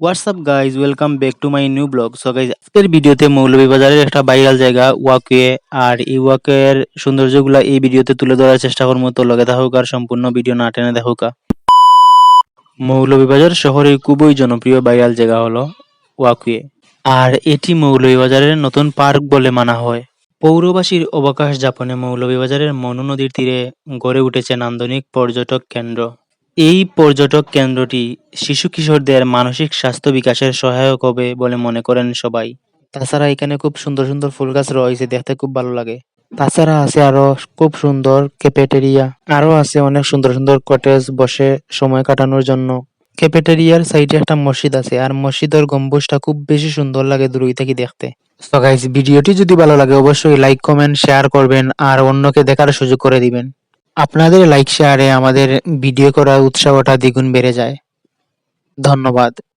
WhatsApp guys welcome back to my new blog so guys আজকের ভিডিওতে মৌলভীবাজারের একটা ভাইরাল জায়গা ওয়াকওয়ে আর এই ওয়াকওয়ের সৌন্দর্যগুলা এই ভিডিওতে তুলে ধরার চেষ্টা করব। তো, লগে থাকুক আর সম্পূর্ণ ভিডিও না টেনে দেখুক। মৌলভীবাজার শহরের খুবই জনপ্রিয় ভাইরাল জায়গা হলো ওয়াকওয়ে আর এটি মৌলভীবাজারের নতুন পার্ক বলে মানা হয়। পৌরবাসীর অবকাশ যাপনে মৌলভীবাজারের মনু নদীর তীরে গড়ে উঠেছে নান্দনিক পর্যটক কেন্দ্র। এই পর্যটক কেন্দ্রটি শিশু কিশোরদের মানসিক স্বাস্থ্য বিকাশের সহায়ক হবে বলে মনে করেন সবাই। তাছাড়া এখানে খুব সুন্দর সুন্দর ফুল গাছ রয়েছে, দেখতে খুব ভালো লাগে। তাছাড়া আছে আরও খুব সুন্দর ক্যাফেটেরিয়া আরও আছে অনেক সুন্দর সুন্দর কটেজ বসে সময় কাটানোর জন্য। ক্যাফেটেরিয়ার সাইডে একটা মসজিদ আছে, আর মসজিদের গম্বুজটা খুব বেশি সুন্দর লাগে দূরই থেকে দেখতে। ভিডিওটি যদি ভালো লাগে, অবশ্যই লাইক কমেন্ট শেয়ার করবেন, আর অন্যকে দেখার সুযোগ করে দিবেন। আপনাদের লাইক শেয়ারে আমাদের ভিডিও করার উৎসাহটা দ্বিগুণ বেড়ে যায়। ধন্যবাদ।